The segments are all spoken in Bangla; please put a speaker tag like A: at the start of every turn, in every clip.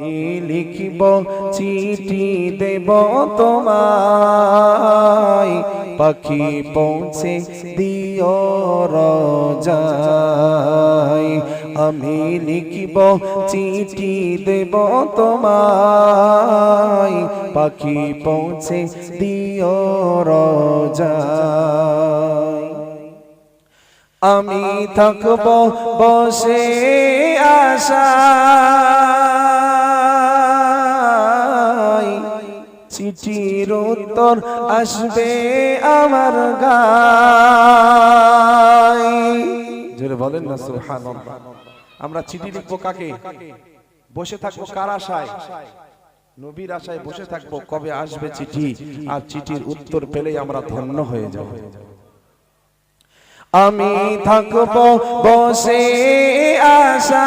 A: লিখিব, চিঠি দেব তোমায়। পাখি পৌঁছে দিও রাজাই। আমি লিখিব, চিঠি দেব তোমায়। পাখি পৌঁছে দিও রাজাই। আমি থাকব বসে আশায়। চিঠির উত্তর আসবে আমার গায় জোরে বলেন না, সুবহানাল্লাহ। আমরা চিঠি লিখব কাকে? বসে থাকব কার আশায়? নবীর আশায় বসে থাকব কবে আসবে চিঠি? আর চিঠির উত্তর পেলেই আমরা ধন্য হয়ে যাব। আমি থাকব বসে আশায়।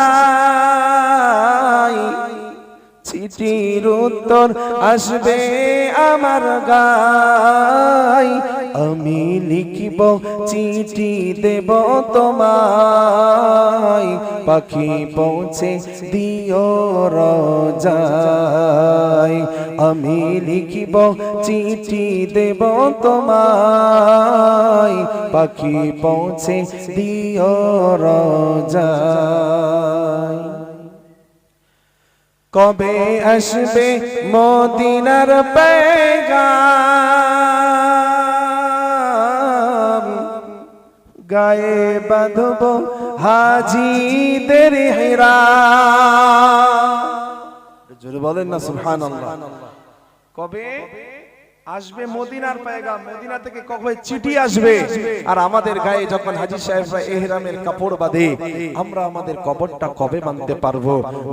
A: চিঠির উত্তর আসবে আমার গাই। আমি লিখিব, চিঠি দেব তোমায়। পাখি পৌঁছে দিও রাজাই। আমি লিখিব, চিঠি দেব তোমায়। পাখি পৌঁছে দিও রাজাই। কবে আসবে মদিনার পেগাম? গায়ে বাঁধব হাজিদের হেরা জোরে বলেন না সুবহানাল্লাহ। কবে? আসবে মদিনার পায়গাম মদিনা থেকে কবে চিঠি আসবে। আর আমাদের গায়ে যখন হাজি সাহেবরা এহরামের কাপড় বাঁধে আমরা আমাদের কবরটা কবে মানতে পারব?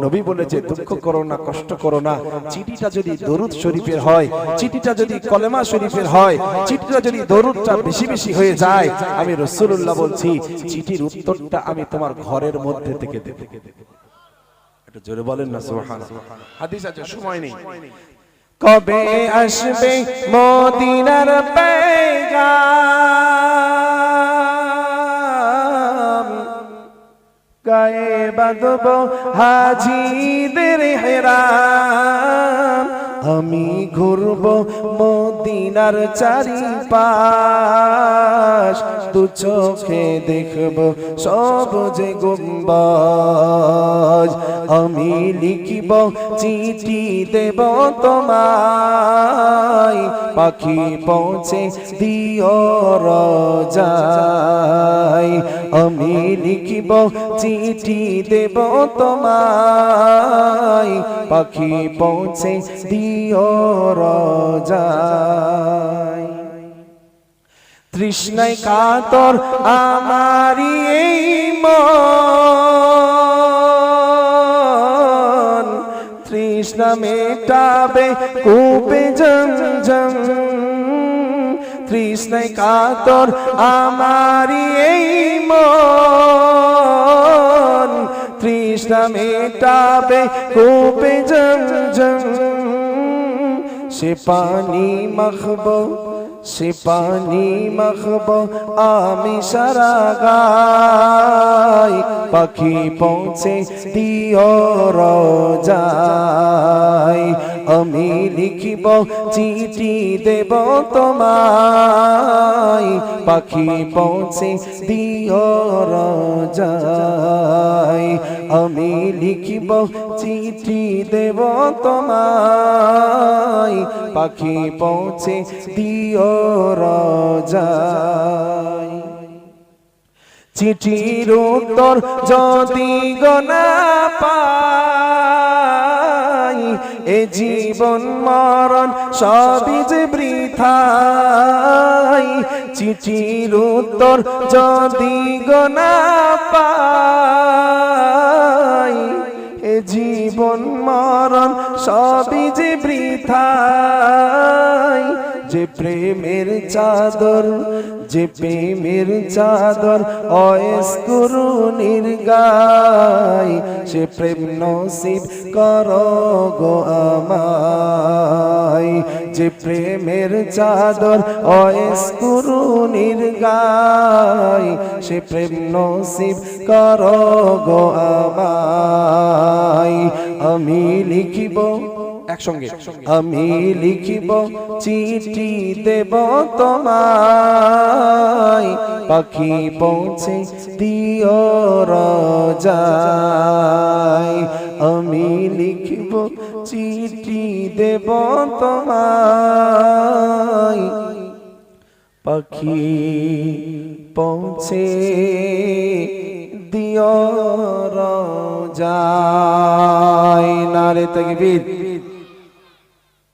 A: নবী বলেছে দুঃখ করো না কষ্ট করো না চিঠিটা যদি দরুদ শরীফের হয় চিঠিটা যদি কলেমা শরীফের হয় চিঠিটা যদি দরুদটা বেশি বেশি হয়ে যায় আমি রসুল্লাহ বলছি চিঠির উত্তরটা আমি তোমার ঘরের মধ্যে থেকে দেব জোরে বলেন না সুবহানাল্লাহ। হাদিস আছে সময় নেই। কবে আসবে মদিনার পেগাম? গায়ে বাঁধব হাজিদের হেরাম। আমি ঘুরব মদিনার চারিপাশ দু চোখে দেখব, সব যে গুম্বাজ। আমি লিখিব, চিঠি দেব তোমায়। পাখি পৌঁছে দিও রাজাই। আমি লিখিব, চিঠি দেব তোমায়। পাখি পৌঁছে দিও রাজাই। তৃষ্ণায় কাতর আমারি এই মন। তৃষ্ণা মেটাবে কূপে জম জম তৃষ্ণায় কাতর আমারি এই মন। তৃষ্ণা মেটাবে কূপে জম জম সে পানি মাখবো সে পানি মাখব আমি সারা গাই পাখি পৌঁছে দিও রাজাই আমি লিখিব, চিঠি দেব তোমায়। পাখি পৌঁছে দিও রাজাই। আমি লিখিব, চিঠি দেব তোমায়। পাখি পৌঁছে দিও রাজাই। চিঠির উত্তর যদি গনা পাই এ জীবন মরণ সবই যে বৃথাই। চিঠির উত্তর যদি গনা পাই, এ জীবন মরণ সবই যে বৃথাই। যে প্রেমের চাদর যে প্রেমের চাদর অয়েস করু নির্গাই সে প্রেম নসিব কর গো আমায়। যে প্রেমের চাদর অয়েস কুরুনির গায় সে প্রেম নসিব কর গো আমায়। আমি লিখিব একসঙ্গে। আমি লিখিব, চিঠি দেব তোমায়। পাখি পৌঁছে দিও রাজায়। আমি লিখিব, চিঠি দেব তোমায়। পাখি পৌঁছে দিও রাজায়। নারে তকবীর।